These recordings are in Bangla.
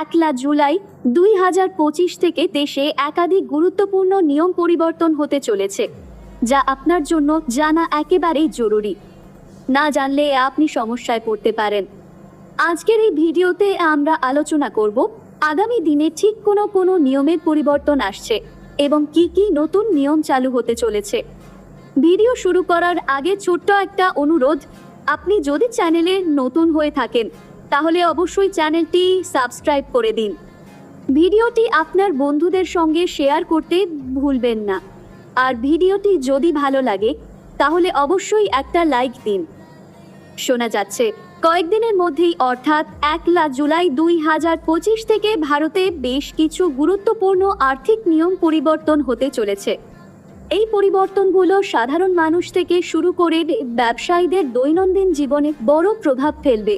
একলা জুলাই দুই হাজার পঁচিশ থেকে দেশে একাধিক গুরুত্বপূর্ণ নিয়ম পরিবর্তন হতে চলেছে, যা আপনার জন্য জানা একেবারেই জরুরি। না জানলে আপনি সমস্যায় পড়তে পারেন। আজকের এই ভিডিওতে আমরা আলোচনা করব, আগামী দিনে ঠিক কোনো কোনো নিয়মের পরিবর্তন আসছে এবং কি কি নতুন নিয়ম চালু হতে চলেছে। ভিডিও শুরু করার আগে ছোট্ট একটা অনুরোধ, আপনি যদি চ্যানেলে নতুন হয়ে থাকেন তাহলে অবশ্যই চ্যানেলটি সাবস্ক্রাইব করে দিন। ভিডিওটি আপনার বন্ধুদের সঙ্গে শেয়ার করতে ভুলবেন না। আর ভিডিওটি যদি ভালো লাগে, তাহলে অবশ্যই একটা লাইক দিন। শোনা যাচ্ছে, কয়েকদিনের মধ্যেই অর্থাৎ একলা জুলাই দুই হাজার পঁচিশ থেকে ভারতে বেশ কিছু গুরুত্বপূর্ণ আর্থিক নিয়ম পরিবর্তন হতে চলেছে। এই পরিবর্তনগুলো সাধারণ মানুষ থেকে শুরু করে ব্যবসায়ীদের দৈনন্দিন জীবনে বড় প্রভাব ফেলবে।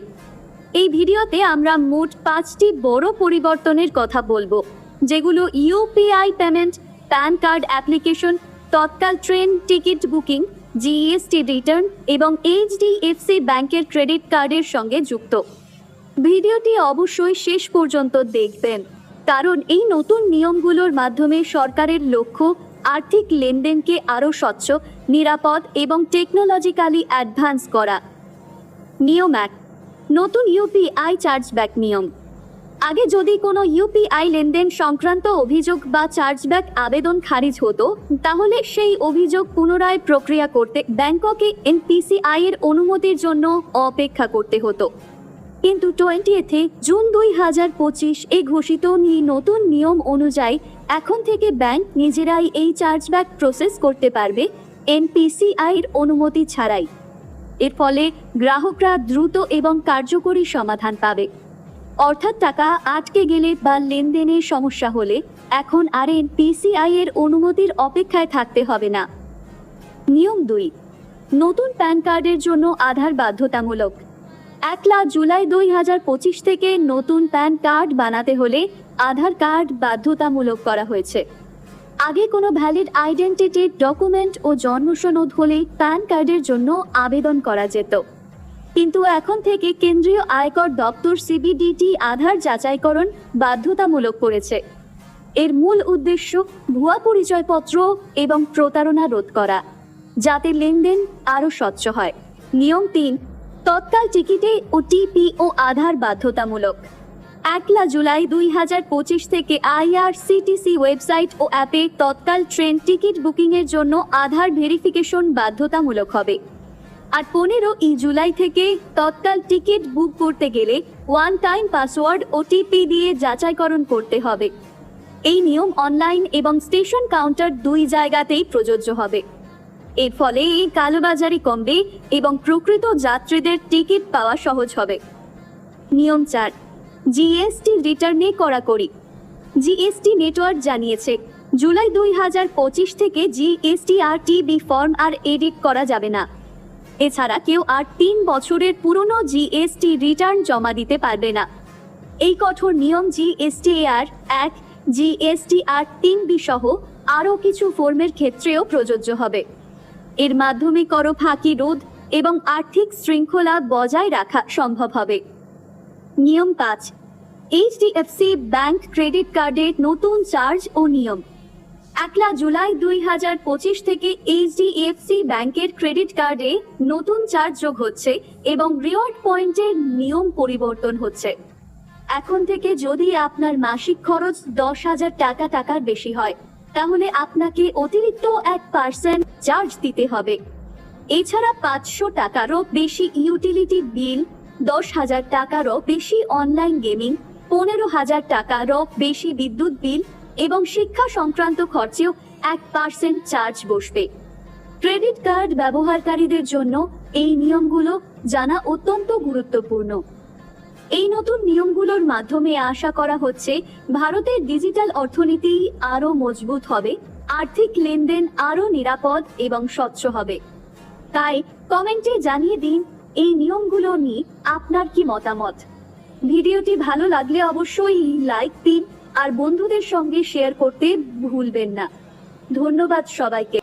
এই ভিডিওতে আমরা মোট পাঁচটি বড় পরিবর্তনের কথা বলব, যেগুলো UPI payment PAN card application Tatkal train ticket booking GST return এবং এইচডিএফসি ব্যাংকের ক্রেডিট কার্ডের সঙ্গে যুক্ত। ভিডিওটি অবশ্যই শেষ পর্যন্ত দেখবেন, কারণ এই নতুন নিয়মগুলোর মাধ্যমে সরকারের লক্ষ্য, আর্থিক লেনদেনকে আরও স্বচ্ছ, নিরাপদ এবং টেকনোলজিক্যালি অ্যাডভান্স করা। নিয়ম এক। নতুন ইউপিআই চার্জব্যাক নিয়ম। আগে যদি কোনো ইউপিআই লেনদেন সংক্রান্ত অভিযোগ বা চার্জব্যাক আবেদন খারিজ হতো, তাহলে সেই অভিযোগ পুনরায় প্রক্রিয়া করতে ব্যাংককে এনপিসিআই এর অনুমতির জন্য অপেক্ষা করতে হতো। কিন্তু টোয়েন্টিএথে জুন দুই হাজার পঁচিশ এ ঘোষিত নতুন নিয়ম অনুযায়ী এখন থেকে ব্যাংক নিজেরাই এই চার্জব্যাক প্রসেস করতে পারবে এনপিসিআই এর অনুমতি ছাড়াই। এর ফলে গ্রাহকরা দ্রুত এবং কার্যকরী সমাধান পাবে। অর্থাৎ টাকা আটকে গেলে বা লেনদেনের সমস্যা হলে এখন আর এনপিসিআই এর অনুমতির অপেক্ষায় থাকতে হবে না। নিয়ম দুই, নতুন প্যান কার্ডের জন্য আধার বাধ্যতামূলক। একলা জুলাই দুই হাজার পঁচিশ থেকে নতুন প্যান কার্ড বানাতে হলে আধার কার্ড বাধ্যতামূলক করা হয়েছে। আগে কোনো ভ্যালিড আইডেন্টিটি ডকুমেন্ট ও জন্ম সনদ হলেই প্যান কার্ডের জন্য আবেদন করা যেত। কিন্তু এখন থেকে কেন্দ্রীয় আয়কর দপ্তর সিবিডিটি আধার যাচাইকরণ বাধ্যতামূলক করেছে। এর মূল উদ্দেশ্য ভুয়া পরিচয়পত্র এবং প্রতারণা রোধ করা, যাতে লেনদেন আরও স্বচ্ছ হয়। নিয়ম তিন, তৎকাল টিকিটে ওটিপি ও আধার বাধ্যতামূলক। একলা জুলাই দুই হাজার পঁচিশ থেকে আইআরসিটিসি ওয়েবসাইট ও অ্যাপে তৎকাল ট্রেন টিকিট বুকিংয়ের জন্য আধার ভেরিফিকেশন বাধ্যতামূলক হবে। আর পনেরো ই জুলাই থেকে তৎকাল টিকিট বুক করতে গেলে ওয়ান টাইম পাসওয়ার্ড ওটিপি দিয়ে যাচাইকরণ করতে হবে। এই নিয়ম অনলাইন এবং স্টেশন কাউন্টার দুই জায়গাতেই প্রযোজ্য হবে। এর ফলে এই কালোবাজারি কমবে এবং প্রকৃত যাত্রীদের টিকিট পাওয়া সহজ হবে। নিয়ম চার। জিএসটি রিটার্নে কড়াকড়ি। জিএসটি নেটওয়ার্ক জানিয়েছে, জুলাই দুই হাজার পঁচিশ থেকে জিএসটি আর টিবি ফর্ম আর এডিট করা যাবে না। এছাড়া কেউ আর তিন বছরের পুরনো জিএসটি রিটার্ন জমা দিতে পারবে না। এই কঠোর নিয়ম জিএসটি আর এক, জিএসটি আর তিন বি সহ আরও কিছু ফর্মের ক্ষেত্রেও প্রযোজ্য হবে। এর মাধ্যমে কর ফাঁকি রোধ এবং আর্থিক শৃঙ্খলা বজায় রাখা সম্ভব হবে। নিয়ম পাঁচ এইচডিএফসি ব্যাংক ক্রেডিট কার্ডের নতুন চার্জ ও নিয়ম। একলা জুলাই দুই হাজার পঁচিশ থেকে এইচডিএফসি ব্যাংকের ক্রেডিট কার্ডে নতুন চার্জ যোগ হচ্ছে এবং রিওয়ার্ড পয়েন্টের নিয়ম পরিবর্তন হচ্ছে। এখন থেকে যদি আপনার মাসিক খরচ দশ হাজার টাকা টাকার বেশি হয়, তাহলে আপনাকে অতিরিক্ত এক পার্সেন্ট চার্জ দিতে হবে। এছাড়া পাঁচশো টাকারও বেশি ইউটিলিটি বিল দশ হাজার টাকারও বেশি অনলাইন গেমিং পনেরো হাজার টাকারও বেশি বিদ্যুৎ বিল এবং শিক্ষা সংক্রান্ত খরচেও এক পার্সেন্ট চার্জ বসবে। ক্রেডিট কার্ড ব্যবহারকারীদের জন্য এই নিয়মগুলো জানা অত্যন্ত গুরুত্বপূর্ণ। এই নতুন নিয়মগুলোর মাধ্যমে আশা করা হচ্ছে ভারতের ডিজিটাল অর্থনীতি আরও মজবুত হবে, আর্থিক লেনদেন আরও নিরাপদ এবং স্বচ্ছ হবে। তাই কমেন্টে জানিয়ে দিন এই নিয়মগুলো নিয়ে আপনার কি মতামত? ভিডিওটি ভালো লাগলে অবশ্যই লাইক দিন আর বন্ধুদের সঙ্গে শেয়ার করতে ভুলবেন না। ধন্যবাদ সবাইকে।